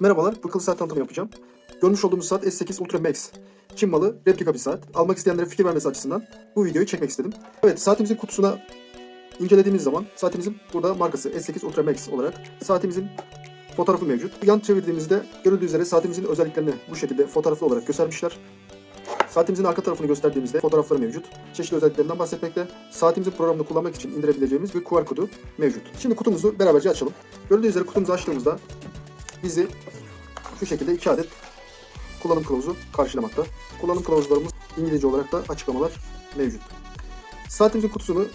Merhabalar, bu akıllı saat tanıtımı yapacağım. Görmüş olduğumuz saat S8 Ultra Max. Çin malı, replika bir saat. Almak isteyenlere fikir vermesi açısından bu videoyu çekmek istedim. Evet, saatimizin kutusuna incelediğimiz zaman saatimizin burada markası S8 Ultra Max olarak saatimizin fotoğrafı mevcut. Yan çevirdiğimizde görüldüğü üzere saatimizin özelliklerini bu şekilde fotoğraflı olarak göstermişler. Saatimizin arka tarafını gösterdiğimizde fotoğrafları mevcut. Çeşitli özelliklerinden bahsetmekte. Saatimizin programını kullanmak için indirebileceğimiz bir QR kodu mevcut. Şimdi kutumuzu beraberce açalım. Görüldüğü üzere kutumuzu açtığımızda bizi şu şekilde iki adet kullanım kılavuzu karşılamakta. Kullanım kılavuzlarımız İngilizce olarak da açıklamalar mevcut. Saatimizin kutusunu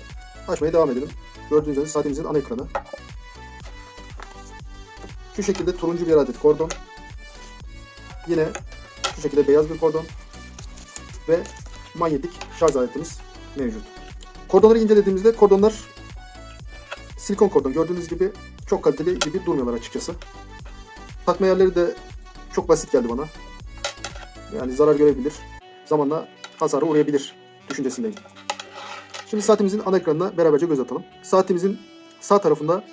açmaya devam edelim. Gördüğünüz üzere saatimizin ana ekranı. Şu şekilde turuncu bir adet kordon. Yine şu şekilde beyaz bir kordon. Ve manyetik şarj aletimiz mevcut. Kordonları incelediğimizde kordonlar silikon kordon. Gördüğünüz gibi çok kaliteli gibi durmuyorlar açıkçası. Takma yerleri de çok basit geldi bana. Yani zarar görebilir. Zamanla hasara uğrayabilir düşüncesindeyim. Şimdi saatimizin ana ekranına beraberce göz atalım. Saatimizin sağ tarafında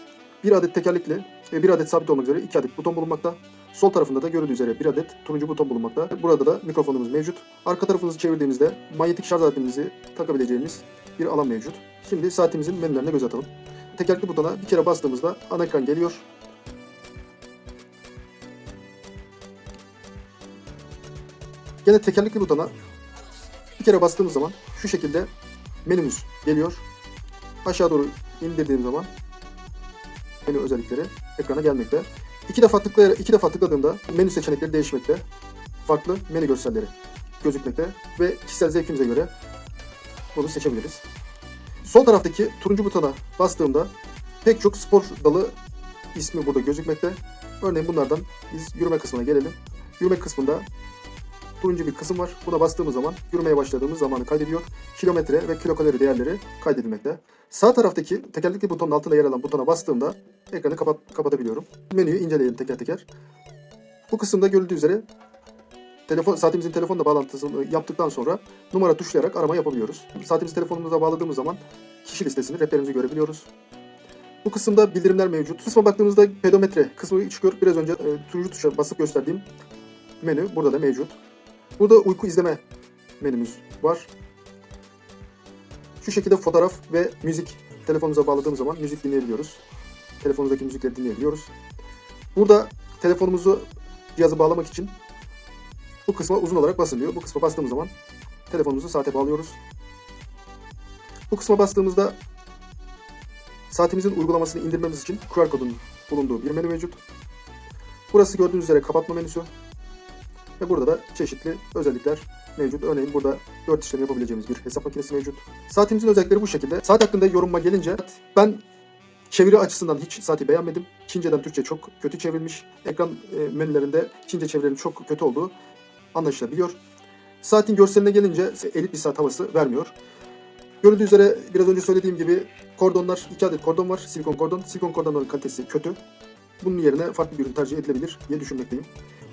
bir adet tekerlekli ve bir adet sabit olmak üzere iki adet buton bulunmakta. Sol tarafında da görüldüğü üzere bir adet turuncu buton bulunmakta. Burada da mikrofonumuz mevcut. Arka tarafımızı çevirdiğimizde manyetik şarj aletimizi takabileceğimiz bir alan mevcut. Şimdi saatimizin menülerine göz atalım. Tekerlekli butona bir kere bastığımızda ana ekran geliyor. Gene tekerlekli butona bir kere bastığımız zaman şu şekilde menümüz geliyor. Aşağı doğru indirdiğim zaman menü özellikleri ekrana gelmekte. İki defa tıklayarak iki defa tıkladığımda menü seçenekleri değişmekte. Farklı menü görselleri gözükmekte ve kişisel zevkimize göre bunu seçebiliriz. Sol taraftaki turuncu butona bastığımda pek çok spor dalı ismi burada gözükmekte. Örneğin bunlardan biz yürüme kısmına gelelim. Yürüme kısmında turuncu bir kısım var. Buna bastığımız zaman yürümeye başladığımız zamanı kaydediyor. Kilometre ve kilokalori değerleri kaydedilmekte. Sağ taraftaki tekerlekli butonun altında yer alan butona bastığımda ekranı kapat kapatabiliyorum. Menüyü inceleyelim teker teker. Bu kısımda görüldüğü üzere telefon saatimizin telefonla bağlantısını yaptıktan sonra numara tuşlayarak arama yapabiliyoruz. Saatimizi telefonumuza bağladığımız zaman kişi listesini, rehberimizi görebiliyoruz. Bu kısımda bildirimler mevcut. Kısma baktığımızda pedometre kısmı çıkıyor. Biraz önce e, turuncu tuşa basıp gösterdiğim menü burada da mevcut. Burada uyku izleme menümüz var. Şu şekilde fotoğraf ve müzik telefonumuza bağladığımız zaman müzik dinleyebiliyoruz. Telefonumuzdaki müzikleri dinleyebiliyoruz. Burada telefonumuzu cihaza bağlamak için bu kısma uzun olarak basılıyor. Bu kısma bastığımız zaman telefonumuzu saate bağlıyoruz. Bu kısma bastığımızda saatimizin uygulamasını indirmemiz için QR kodun bulunduğu bir menü mevcut. Burası gördüğünüz üzere kapatma menüsü. Ve burada da çeşitli özellikler mevcut. Örneğin burada 4 işlem yapabileceğimiz bir hesap makinesi mevcut. Saatimizin özellikleri bu şekilde. Saat hakkında yorumuma gelince ben çeviri açısından hiç saati beğenmedim. Çince'den Türkçe çok kötü çevrilmiş. Ekran e, menülerinde Çince çevirilerin çok kötü olduğu anlaşılabiliyor. Saatin görseline gelince elit bir saat havası vermiyor. Görüldüğü üzere biraz önce söylediğim gibi kordonlar, iki adet kordon var. Silikon kordon. Silikon kordonların kalitesi kötü. Bunun yerine farklı bir ürün tercih edilebilir diye düşünmekteyim.